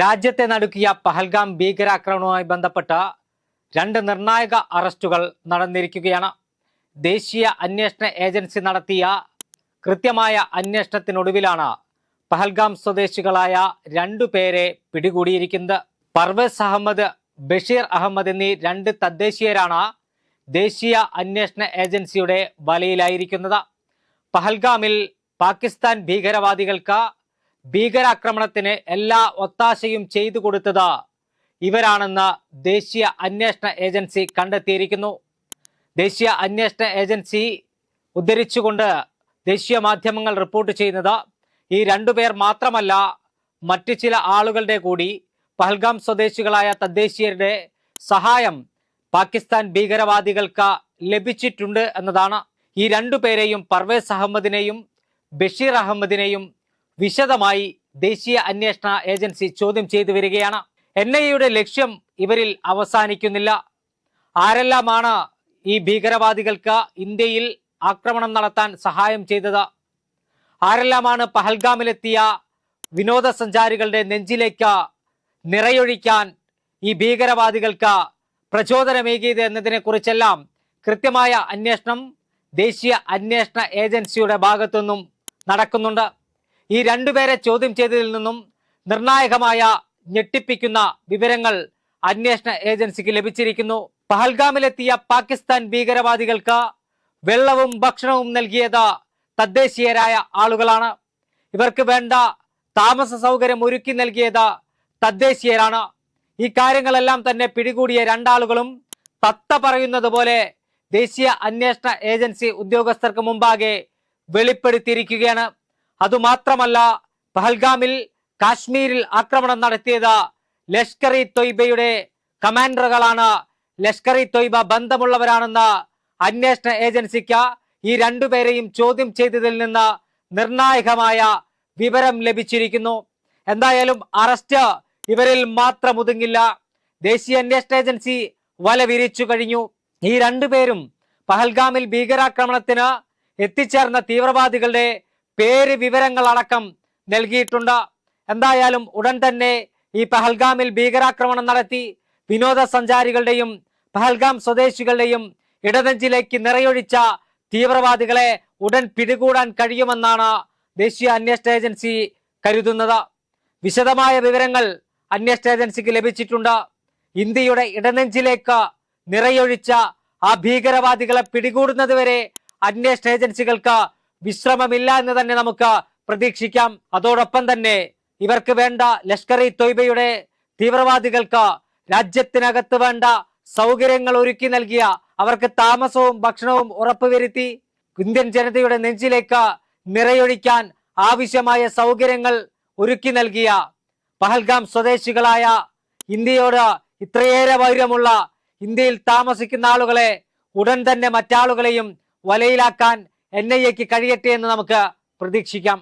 രാജ്യത്തെ നടുക്കിയ പഹൽഗാം ഭീകരാക്രമണവുമായി ബന്ധപ്പെട്ട രണ്ട് നിർണായക അറസ്റ്റുകൾ നടന്നിരിക്കുകയാണ്. ദേശീയ അന്വേഷണ ഏജൻസി നടത്തിയ കൃത്യമായ അന്വേഷണത്തിനൊടുവിലാണ് പഹൽഗാം സ്വദേശികളായ രണ്ടു പേരെ പിടികൂടിയിരിക്കുന്നത്. പർവേസ് അഹമ്മദ് ബഷീർ അഹമ്മദ് എന്നീ രണ്ട് തദ്ദേശീയരാണ് ദേശീയ അന്വേഷണ ഏജൻസിയുടെ വലയിലായിരിക്കുന്നത്. പഹൽഗാമിൽ പാകിസ്ഥാൻ ഭീകരവാദികൾക്ക് ഭീകരാക്രമണത്തിന് എല്ലാ ഒത്താശയും ചെയ്തു കൊടുത്തത് ഇവരാണെന്ന് ദേശീയ അന്വേഷണ ഏജൻസി കണ്ടെത്തിയിരിക്കുന്നു. ദേശീയ അന്വേഷണ ഏജൻസി ഉദ്ധരിച്ചുകൊണ്ട് ദേശീയ മാധ്യമങ്ങൾ റിപ്പോർട്ട് ചെയ്യുന്നത് ഈ രണ്ടുപേർ മാത്രമല്ല മറ്റ് ചില ആളുകളുടെ കൂടി പഹൽഗാം സ്വദേശികളായ തദ്ദേശീയരുടെ സഹായം പാകിസ്ഥാൻ ഭീകരവാദികൾക്ക് ലഭിച്ചിട്ടുണ്ട് എന്നതാണ്. ഈ രണ്ടു പേരെയും പർവേസ് അഹമ്മദിനെയും ബഷീർ അഹമ്മദിനെയും വിശദമായി ദേശീയ അന്വേഷണ ഏജൻസി ചോദ്യം ചെയ്തു വരികയാണ്. എൻ ഐ എയുടെ ലക്ഷ്യം ഇവരിൽ അവസാനിക്കുന്നില്ല. ആരെല്ലാമാണ് ഈ ഭീകരവാദികൾക്ക് ഇന്ത്യയിൽ ആക്രമണം നടത്താൻ സഹായം ചെയ്തത്? ആരെല്ലാമാണ് പഹൽഗാമിലെത്തിയ വിനോദസഞ്ചാരികളുടെ നെഞ്ചിലേക്ക് നിറയൊഴിക്കാൻ ഈ ഭീകരവാദികൾക്ക് പ്രചോദനമേകിയത് എന്നതിനെ കുറിച്ചെല്ലാം കൃത്യമായ അന്വേഷണം ദേശീയ അന്വേഷണ ഏജൻസിയുടെ ഭാഗത്തുനിന്നും നടക്കുന്നുണ്ട്. ഈ രണ്ടുപേരെ ചോദ്യം ചെയ്തതിൽ നിന്നും നിർണായകമായ ഞെട്ടിപ്പിക്കുന്ന വിവരങ്ങൾ അന്വേഷണ ഏജൻസിക്ക് ലഭിച്ചിരിക്കുന്നു. പഹൽഗാമിലെത്തിയ പാകിസ്ഥാൻ ഭീകരവാദികൾക്ക് വെള്ളവും ഭക്ഷണവും നൽകിയത് തദ്ദേശീയരായ ആളുകളാണ്. ഇവർക്ക് വേണ്ട താമസ സൗകര്യം ഒരുക്കി നൽകിയത് തദ്ദേശീയരാണ്. ഈ കാര്യങ്ങളെല്ലാം തന്നെ പിടികൂടിയ രണ്ടാളുകളും തത്ത പറയുന്നത് പോലെ ദേശീയ അന്വേഷണ ഏജൻസി ഉദ്യോഗസ്ഥർക്ക് മുമ്പാകെ വെളിപ്പെടുത്തിയിരിക്കുകയാണ്. അതുമാത്രമല്ല പഹൽഗാമിൽ കാശ്മീരിൽ ആക്രമണം നടത്തിയത് ലഷ്കർ ഇ തൊയ്ബയുടെ കമാൻഡറുകളാണ്. ലഷ്കർ ഇ തൊയ്ബ ബന്ധമുള്ളവരാണെന്ന് അന്വേഷണ ഏജൻസിക്ക് ഈ രണ്ടുപേരെയും ചോദ്യം ചെയ്തതിൽ നിന്ന് നിർണായകമായ വിവരം ലഭിച്ചിരിക്കുന്നു. എന്തായാലും അറസ്റ്റ് ഇവരിൽ മാത്രം ഒതുങ്ങില്ല. ദേശീയ അന്വേഷണ ഏജൻസി വല വിരിച്ചു കഴിഞ്ഞു. ഈ രണ്ടുപേരും പഹൽഗാമിൽ ഭീകരാക്രമണത്തിന് എത്തിച്ചേർന്ന തീവ്രവാദികളുടെ പേര് വിവരങ്ങൾ അടക്കം നൽകിയിട്ടുണ്ട്. എന്തായാലും ഉടൻ തന്നെ ഈ പഹൽഗാമിൽ ഭീകരാക്രമണം നടത്തി വിനോദസഞ്ചാരികളുടെയും പഹൽഗാം സ്വദേശികളുടെയും ഇടനെഞ്ചിലേക്ക് നിറയൊഴിച്ച തീവ്രവാദികളെ ഉടൻ പിടികൂടാൻ കഴിയുമെന്നാണ് ദേശീയ അന്വേഷണ ഏജൻസി കരുതുന്നത്. വിശദമായ വിവരങ്ങൾ അന്വേഷണ ഏജൻസിക്ക് ലഭിച്ചിട്ടുണ്ട്. ഇന്ത്യയുടെ ഇടനെഞ്ചിലേക്ക് നിറയൊഴിച്ച ആ ഭീകരവാദികളെ പിടികൂടുന്നതുവരെ അന്വേഷണ ഏജൻസികൾക്ക് വിശ്രമമില്ല എന്ന് തന്നെ നമുക്ക് പ്രതീക്ഷിക്കാം. അതോടൊപ്പം തന്നെ ഇവർക്ക് വേണ്ട ലഷ്കർ ഇ തൊയ്ബയുടെ തീവ്രവാദികൾക്ക് രാജ്യത്തിനകത്ത് വേണ്ട സൗകര്യങ്ങൾ ഒരുക്കി നൽകിയ അവർക്ക് താമസവും ഭക്ഷണവും ഉറപ്പുവരുത്തി ഇന്ത്യൻ ജനതയുടെ നെഞ്ചിലേക്ക് നിറയൊഴിക്കാൻ ആവശ്യമായ സൗകര്യങ്ങൾ ഒരുക്കി നൽകിയ പഹൽഗാം സ്വദേശികളായ ഇന്ത്യയോട് ഇത്രയേറെ വൈരമുള്ള ഇന്ത്യയിൽ താമസിക്കുന്ന ആളുകളെ ഉടൻ തന്നെ മറ്റാളുകളെയും വലയിലാക്കാൻ എൻ ഐ എക്ക് കഴിയട്ടെ എന്ന് നമുക്ക് പ്രതീക്ഷിക്കാം.